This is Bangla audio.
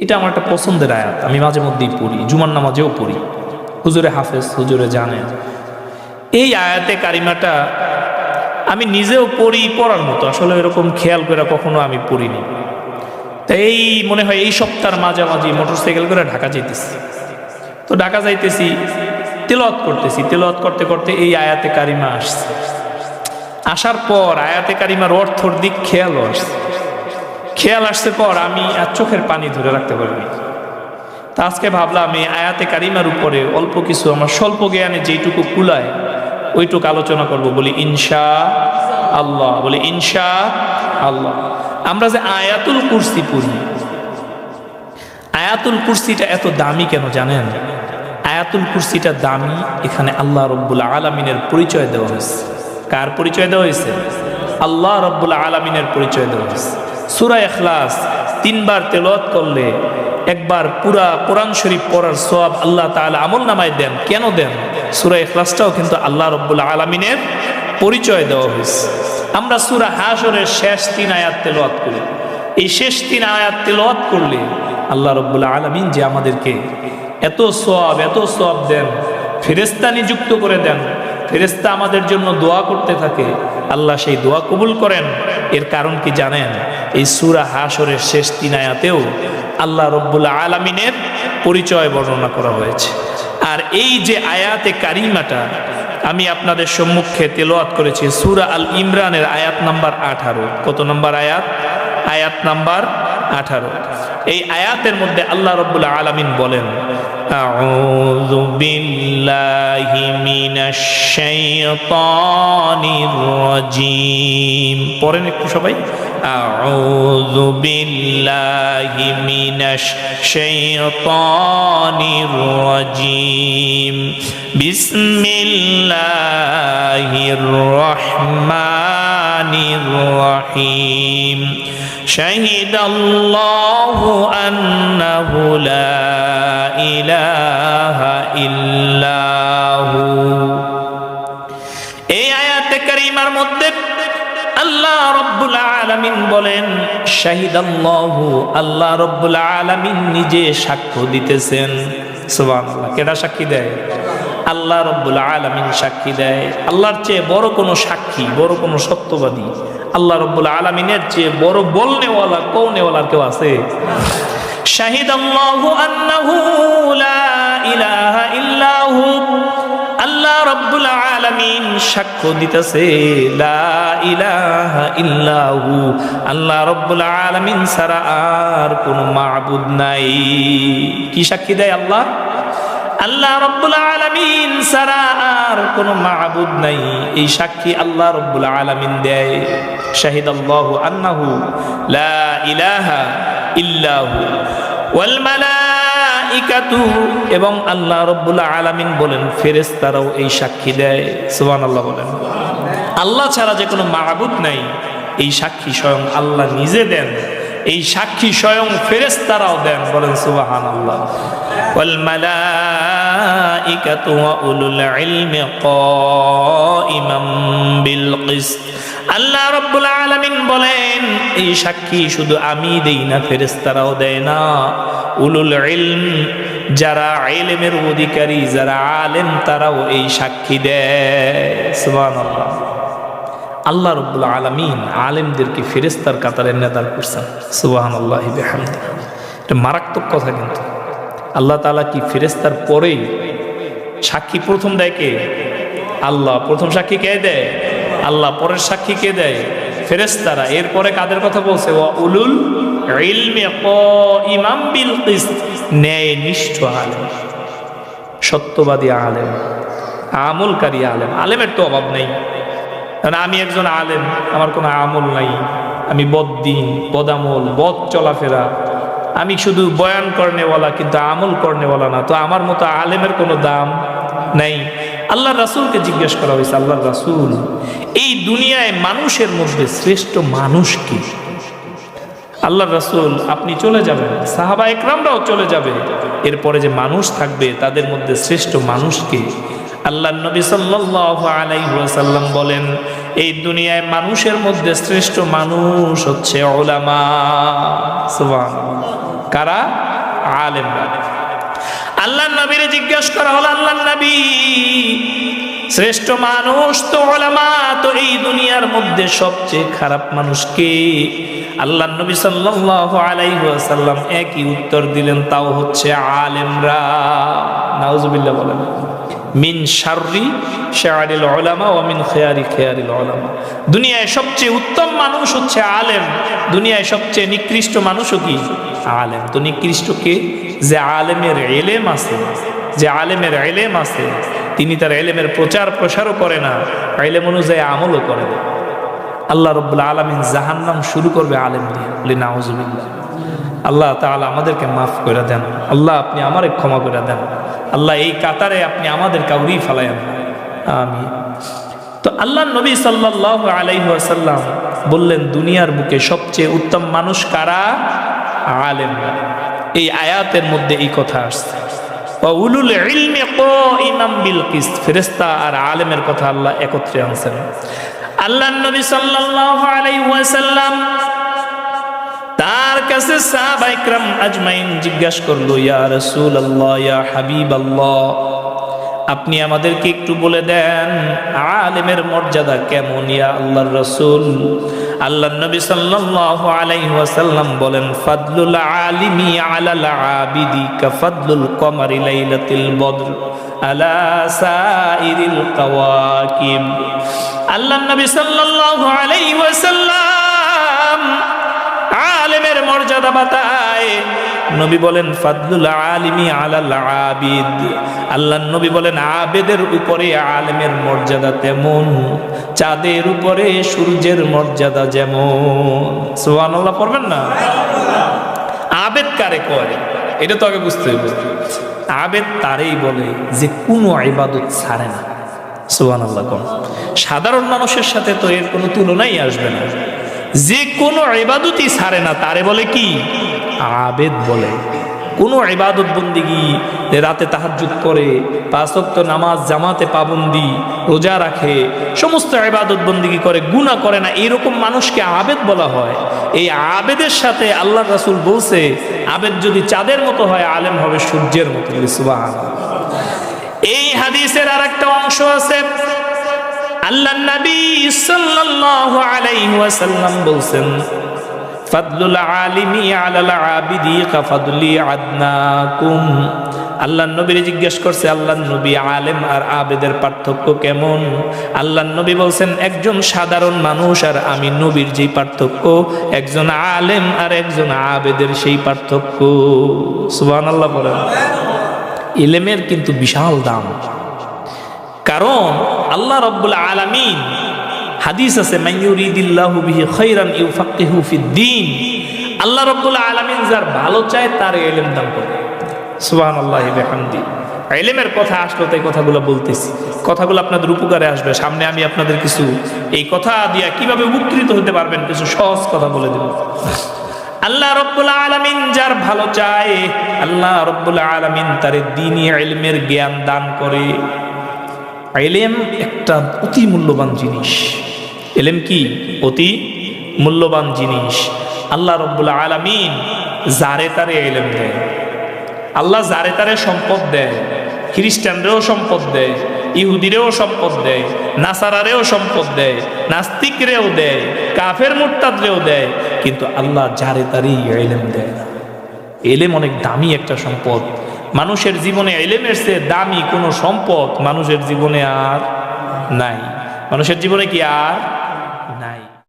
এটা আমার একটা পছন্দের আয়াত। আমি মাঝে মধ্যেই পড়ি, জুমার নামাজেও পড়ি। হুজুরে হাফেজ, হুজুরে জানেন এই আয়াতে কারিমাটা আমি নিজেও পড়ি পড়ার মতো, আসলে এরকম খেয়াল করে কখনো আমি পড়িনি। তা এই মনে হয় এই সপ্তাহের মাঝামাঝি মোটর সাইকেল করে ঢাকা যাইতেছি। তো ঢাকা যাইতেছি তেলত করতেছি। তেলত করতে করতে এই আয়াতে কারিমা আসছে। আসার পর আয়াতে কারিমার অর্থর দিক খেয়াল আসছে। খেয়াল আসতে পর আমি আর চোখের পানি ধরে রাখতে পারিনি। তা আজকে ভাবলাম এই আয়াতে কারিমার উপরে অল্প কিছু, আমার স্বল্প জ্ঞানে যেইটুকু কুলায়, ওইটুকু আলোচনা করব। বলি, ইনশা আল্লাহ, বলি, ইনশা আল্লাহ। আমরা যে আয়াতুল কুরসি পড়ি, আয়াতুল কুরসিটা এত দামি কেন জানেন? আয়াতুল কুরসিটা দামি এখানে আল্লাহ রব্বুল আলমিনের পরিচয় দেওয়া হয়েছে। কার পরিচয় দেওয়া হয়েছে? আল্লাহ রব্বুল আলমিনের পরিচয় দেওয়া হয়েছে। সুরা এখলাস তিনবার তেলত করলে একবার পুরা কোরআন শরীফ পড়ার সব আল্লাহ তাআলা আমল নামায় দেন। কেন দেন? সুরা এখলাসটাও কিন্তু আল্লাহ রব্বুল আলমিনের পরিচয় দেওয়া হয়েছে। আমরা সুরা হাসরের শেষ তিন আয়াত তেলোয়াত করি। এই শেষ তিন আয়াত তেলোয়াত করলে আল্লাহ রব্বুল্লাহ আলমিন যে আমাদেরকে এত সব এত সব দেন ফেরেস্তা নিযুক্ত করে দেন ফেরেস্তা আমাদের জন্য দোয়া করতে থাকে, আল্লাহ সেই দোয়া কবুল করেন। এর কারণ কি জানেন? এই সুরা হাসরের শেষ তিন আয়াতেও আল্লাহ রব্বুল্লাহ আলমিনের পরিচয় বর্ণনা করা হয়েছে আর এই যে আয়াতে কারিমাটা আমি আপনাদের সম্মুখে তেলোয়াত করেছি সুরা আল ইমরানের আয়াত নাম্বার আঠারো কত নম্বর আয়াত আয়াত নাম্বার আঠারো এই আয়াতের মধ্যে আল্লাহ রব্বুল্লাহ আলমিন বলেন أعوذ بالله من الشيطان الرجيم পড়েন একটু সবাই أعوذ بالله من الشيطان الرجيم بسم الله الرحمن الرحيم شهد الله أنه لا إله إلا هو এই আয়াতে কারিমার মধ্যে আল্লাহ রব্বুল আলামিন বলেন, শাহিদাল্লাহু আল্লাহ রব্বুল আলামিন নিজে সাক্ষ্য দিতেছেন। সুবহানাল্লাহ সাক্ষী দেয়? আল্লাহ রব্বুল আলামিন সাক্ষী দেয়। আল্লাহর চেয়ে বড় কোনো সাক্ষী, বড় কোনো সত্যবাদী, আল্লাহ রব্বুল আলমিনের চেয়ে বড় বলনেওয়ালা কৌনেওয়ালার কেউ আছে? শাহিদ আল্লাহু আন্নাহু লা ইলাহা ইল্লাহু। আল্লাহ রব্বুল আলামিন সাক্ষ্য দিতেছে, লা ইলাহা ইল্লাহু আল্লাহ রব্বুল আলামিন ছাড়া আর কোনো মাবুদ নাই। কি সাক্ষী দেয় আল্লাহ? আল্লাহ রব্বুল আলমিন সারা আর কোনো মাহবুদ নাই। এই সাক্ষী আল্লাহ রব্বুল আলমিন দেয়। শাহিদ আল্লাহ আন্নাহু, লা ইলাহা ইল্লাহু ওয়াল মালাইকাতু এবং আল্লাহ রব্বুল আলামিন বলেন, ফেরেশতারাও এই সাক্ষী দেয়। সুবহানাল্লাহ বলেন। আল্লাহ ছাড়া যে কোনো মাহবুদ নাই। এই সাক্ষী স্বয়ং আল্লাহ নিজে দেন। এই সাক্ষী স্বয়ং ফেরেশতারাও দেন বলেন মালাইকাতু ওয়া উলুল ইলমি কাইমাম বিল কিসত। আল্লাহ রাব্বুল আলামিন বলেন, এই সাক্ষী শুধু আমি দেই না, ফেরেশতারাও দেয় না। উলুল ইলম, যারা ইলমের অধিকারী, যারা আলেম, তারাও এই সাক্ষী দেয়। আল্লাহ রব্বুল আলমিন আলেমদেরকে ফেরেস্তার কাতারে নেদার করছেন। সুবাহান আল্লাহ এটা মারাত্মক কথা কিন্তু। আল্লাহ তালা কি ফেরেস্তার পরেই সাক্ষী প্রথম দেয় কে? আল্লাহ। প্রথম সাক্ষী কে দেয়? আল্লাহ পরের সাক্ষী কে দেয়? ফেরেস্তারা এরপরে কাদের কথা বলছে? ও উলুল ইমাম বিল ন্যায় নিষ্ঠ আলেম। সত্যবাদী আলেম। আমলকারী আলেম। আলেমের তো অভাব নেই। কারণ আমি একজন আলেম। আমার কোনো আমল নাই। আমি বদ্দিন, বদামল, বদ চলাফেরা। আমি শুধু বয়ান করনেওয়ালা, কিন্তু আমল করনেওয়ালা না। তো আমার মতো আলেমের কোনো দাম নেই। আল্লাহ রাসুলকে জিজ্ঞেস করা হয়েছে আল্লাহ রাসুল, এই দুনিয়ায় মানুষের মধ্যে শ্রেষ্ঠ মানুষ কি? আল্লাহ রাসুল, আপনি চলে যাবেন, সাহাবা একরামরাও চলে যাবে। এরপরে যে মানুষ থাকবে, তাদের মধ্যে শ্রেষ্ঠ মানুষকে আল্লাহ নবী সাল্লাহ আলাইসাল্লাম বলেন, এই দুনিয়ায় মানুষের মধ্যে শ্রেষ্ঠ মানুষ হচ্ছে ওলামা কারা? আলেমরা। আল্লাহ নবীর জিজ্ঞেস করা হলো আল্লাহ নবী, শ্রেষ্ঠ মানুষ তো ওলামা, তো এই দুনিয়ার মধ্যে সবচেয়ে খারাপ মানুষকে আল্লাহ নবী ওয়াসাল্লাম একই উত্তর দিলেন, তাও হচ্ছে আলেমরা। নাউজুবিল্লাহ বলেন। মিন শাররি শারিল উলামা ও মিন খেয়ারি খিয়ারিল উলামা। দুনিয়ায় সবচেয়ে উত্তম মানুষ হচ্ছে আলেম। দুনিয়ায় সবচেয়ে নিকৃষ্ট মানুষও কি? আলেম। তো নিকৃষ্ট কে? যে আলেমের এলেম আছে, যে আলেমের এলেম আছে, তিনি তার এলেমের প্রচার প্রসারও করে না, এলেম অনুযায়ী আমলও করে না। আল্লাহ রব্বুল্লা আলমিন জাহান্নাম শুরু করবে আলেম দিয়ে। বলি আল্লাহ তাআলা আমাদেরকে মাফ করে দেন। আল্লাহ আপনি আমারে ক্ষমা করে দেন। আল্লাহ এই কাতারে আপনি আমাদের কাউরি ফেলায়েন আমি তো আল্লাহ নবী সাল্লাহ আলাইহি আসাল্লাম বললেন, দুনিয়ার বুকে সবচেয়ে উত্তম মানুষ কারা? আলেমরা এই আয়াতের মধ্যে এই কথা আসছে। আর আলেমের কথা আল্লাহ একত্রে আনছেন। আল্লাহ নবী সাল্লাল্লাহু আলাইহি ওয়াসাল্লাম তার কাছে সাহাবা ইকরাম আজমাইন জিজ্ঞাসা করল, ইয়া রাসূলুল্লাহ, ইয়া হাবিবাল্লাহ, আপনি আমাদেরকে একটু বলে দেন, আলেমের মর্যাদা কেমন? ইয়া আল্লাহর রাসূল। আল্লাহ নবী সাল্লাল্লাহু আলাইহি ওয়াসাল্লাম বলেন, ফাদলুল আলিমি আলাল আবিদি কাফাদলুল কমারি লাইলাতিল বদর আলা সাইরিল কাওয়াকিব। আল্লাহ নবী সাল্লাল্লাহু আলাইহি ওয়াসাল্লাম মর্যাদা বাতায়। নবী বলেন, ফাদলুল আলিমি আলাল আবিদ। আল্লাহ নবী বলেন, আবেদের উপরে আলেমের মর্যাদা তেমন, চাঁদের উপরে সূর্যের মর্যাদা যেমন। সুবহানাল্লাহ, পড়বেন না? আবেদ কারে কয়? এটা তো আগে বুঝতে হবে। আবেদ তারেই বলে যে, কোনো ইবাদত ছাড়ে না। সুবহানাল্লাহ কোন সাধারণ মানুষের সাথে তো এর কোনো তুলনাই আসবে না। যে কোনো ইবাদতই ছাড়ে না, তারে বলে কি? আবেদ বলে। কোনো ইবাদত বন্দিগি রাতে তাহাজ্জুদ করে পাঁচক্ত নামাজ জামাতে পাবন্দি, রোজা রাখে, সমস্ত ইবাদত বন্দিগি করে গুণা করে না এরকম মানুষকে আবেদ বলা হয়। এই আবেদের সাথে আল্লাহ রাসুল বলছে, আবেদ যদি চাঁদের মতো হয়, আলেম হবে সূর্যের মতো। এই হাদিসের আর একটা অংশ আছে আল্লাহ নবী সাল্লাল্লাহু আলাইহি ওয়াসাল্লাম বলছেন, ফাদলুল আলিমি আলাল আবিদি কাফাদুলি আদনাকুম। আল্লাহ নবীর জিজ্ঞেস করছে আল্লাহ নবী আলেম আর আবেদের পার্থক্য কেমন? আল্লাহ নবী বলছেন, একজন সাধারণ মানুষ আর আমি নবীর যেই পার্থক্য, একজন আলেম আর একজন আবেদের সেই পার্থক্য। সুবহানাল্লাহ বলেন। ইলেমের কিন্তু বিশাল দাম। কারণ আল্লাহ রব্বুল আলামিন হাদিস আছে ফিদ্দিন আল্লাহ রব্বুল আলামিন যার ভালো চায়, তার এলেম দান করে। সুবহানাল্লাহি বিহামদি। ইলমের কথা আসলো, তাই কথাগুলো বলতেছি। কথাগুলো আপনাদের উপকারে আসবে। সামনে আমি আপনাদের কিছু এই কথা দিয়া কীভাবে উপকৃত হতে পারবেন, কিছু সহজ কথা বলে দেব। আল্লাহ রব্বুল আলামিন যার ভালো চায়, আল্লাহ রব্বুল আলামিন তার দিনই ইলমের জ্ঞান দান করে। এলেম একটা অতি মূল্যবান জিনিস। এলেম কি? অতি মূল্যবান জিনিস। আল্লাহ রব্বুল আলামিন জারে তারে এলেম দেয়। আল্লাহ জারে তারে সম্পদ দেয়। খ্রিস্টানরেও সম্পদ দেয়, ইহুদিরেও সম্পদ দেয়, নাসারারেও সম্পদ দেয়, নাস্তিকরেও দেয়, কাফের মুরতাদরেও দেয়, কিন্তু আল্লাহ যারে তারই এলেম দেয় এলেম অনেক দামি একটা সম্পদ। মানুষের জীবনে এলেমের চেয়ে দামি কোনো সম্পদ মানুষের জীবনে আর নাই। মানুষের জীবনে কি আর